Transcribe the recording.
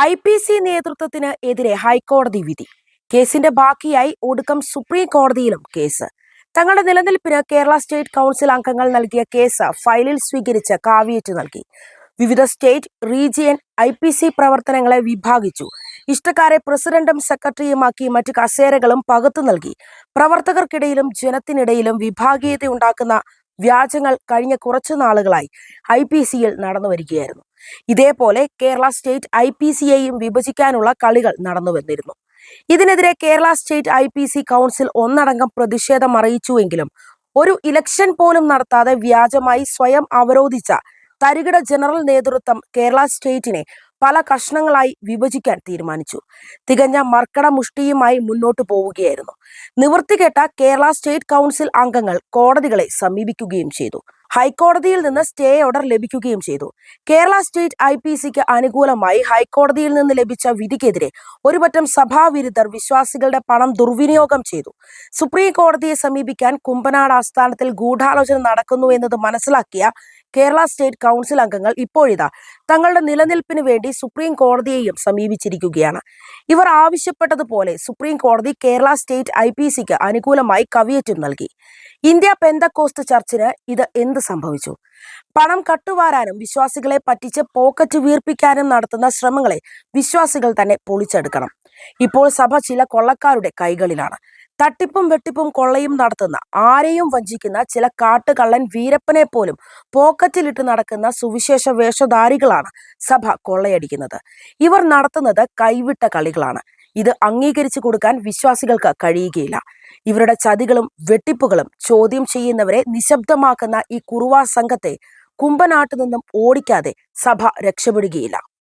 I P C നേതൃത്വത്തിന് എതിരെ ഹൈക്കോടതി വിധി. കേസിന്റെ ബാക്കിയായി ഒടുക്കം സുപ്രീം കോടതിയിലും കേസ്. തങ്ങളുടെ നിലനിൽപ്പിന് കേരള സ്റ്റേറ്റ് കൗൺസിൽ അംഗങ്ങൾ നൽകിയ കേസ് ഫയലിൽ സ്വീകരിച്ച് കാവിയേറ്റ് നൽകി. വിവിധ state region I P C പ്രവർത്തനങ്ങളെ വിഭാഗിച്ചു. ഇഷ്ടക്കാരെ പ്രസിഡന്റും സെക്രട്ടറിയുമാക്കി മറ്റു കസേരകളും പകുത്തു നൽകി. പ്രവർത്തകർക്കിടയിലും ജനത്തിനിടയിലും വിഭാഗീയത ഉണ്ടാക്കുന്ന വ്യാജങ്ങൾ കഴിഞ്ഞ കുറച്ചു നാളുകളായി ഐ പി സിയിൽ നടന്നു വരികയായിരുന്നു ഇതേപോലെ കേരള സ്റ്റേറ്റ് ഐ പി സിയെയും വിഭജിക്കാനുള്ള കളികൾ നടന്നു വന്നിരുന്നു ഇതിനെതിരെ Kerala state I P C council ഒന്നടങ്കം പ്രതിഷേധം അറിയിച്ചുവെങ്കിലും ഒരു ഇലക്ഷൻ പോലും നടത്താതെ വ്യാജമായി സ്വയം അവരോധിച്ച തരികിട ജനറൽ നേതൃത്വം കേരള സ്റ്റേറ്റിനെ പല കഷ്ണങ്ങളായി വിഭജിക്കാൻ തീരുമാനിച്ചു. തികഞ്ഞ മർക്കട മുഷ്ടിയുമായി മുന്നോട്ടു പോവുകയായിരുന്നു. നിവൃത്തികെട്ട കേരള സ്റ്റേറ്റ് കൗൺസിൽ അംഗങ്ങൾ കോടതികളെ സമീപിക്കുകയും ചെയ്തു. ഹൈക്കോടതിയിൽ നിന്ന് സ്റ്റേ ഓർഡർ ലഭിക്കുകയും ചെയ്തു. കേരള സ്റ്റേറ്റ് ഐ പി സിക്ക് അനുകൂലമായി ഹൈക്കോടതിയിൽ നിന്ന് ലഭിച്ച വിധിക്കെതിരെ ഒരുപറ്റം സഭാവിരുദ്ധർ വിശ്വാസികളുടെ പണം ദുർവിനിയോഗം ചെയ്തു. സുപ്രീം കോടതിയെ സമീപിക്കാൻ കുമ്പനാട് ആസ്ഥാനത്തിൽ ഗൂഢാലോചന നടക്കുന്നു എന്നത് മനസ്സിലാക്കിയ കേരള സ്റ്റേറ്റ് കൗൺസിൽ അംഗങ്ങൾ ഇപ്പോഴിതാ തങ്ങളുടെ നിലനിൽപ്പിന് വേണ്ടി സുപ്രീം കോടതിയെയും സമീപിച്ചിരിക്കുകയാണ്. ഇവർ ആവശ്യപ്പെട്ടതുപോലെ സുപ്രീം കോടതി കേരള സ്റ്റേറ്റ് ഐ പി സിക്ക് അനുകൂലമായി കവിയേറ്റം നൽകി. ഇന്ത്യ പെന്തക്കോസ്റ്റ് ചർച്ചിന് ഇത് എന്ത് സംഭവിച്ചു? പണം കട്ടുവാരാനും വിശ്വാസികളെ പറ്റിച്ച് പോക്കറ്റ് വീർപ്പിക്കാനും നടത്തുന്ന ശ്രമങ്ങളെ വിശ്വാസികൾ തന്നെ പൊളിച്ചെടുക്കണം. ഇപ്പോൾ സഭ ചില കൊള്ളക്കാരുടെ കൈകളിലാണ്. തട്ടിപ്പും വെട്ടിപ്പും കൊള്ളയും നടത്തുന്ന ആരെയും വഞ്ചിക്കുന്ന ചില കാട്ടുകള്ളൻ വീരപ്പനെ പോലും പോക്കറ്റിലിട്ട് നടക്കുന്ന സുവിശേഷ വേഷധാരികളാണ് സഭ കൊള്ളയടിക്കുന്നത്. ഇവർ നടത്തുന്നത് കൈവിട്ട കളികളാണ്. ഇത് അംഗീകരിച്ചു കൊടുക്കാൻ വിശ്വാസികൾക്ക് കഴിയുകയില്ല. ഇവരുടെ ചതികളും വെട്ടിപ്പുകളും ചോദ്യം ചെയ്യുന്നവരെ നിശബ്ദമാക്കുന്ന ഈ കുറുവാ സംഘത്തെ കുമ്പനാട്ടു നിന്നും ഓടിക്കാതെ സഭ രക്ഷപ്പെടുകയില്ല.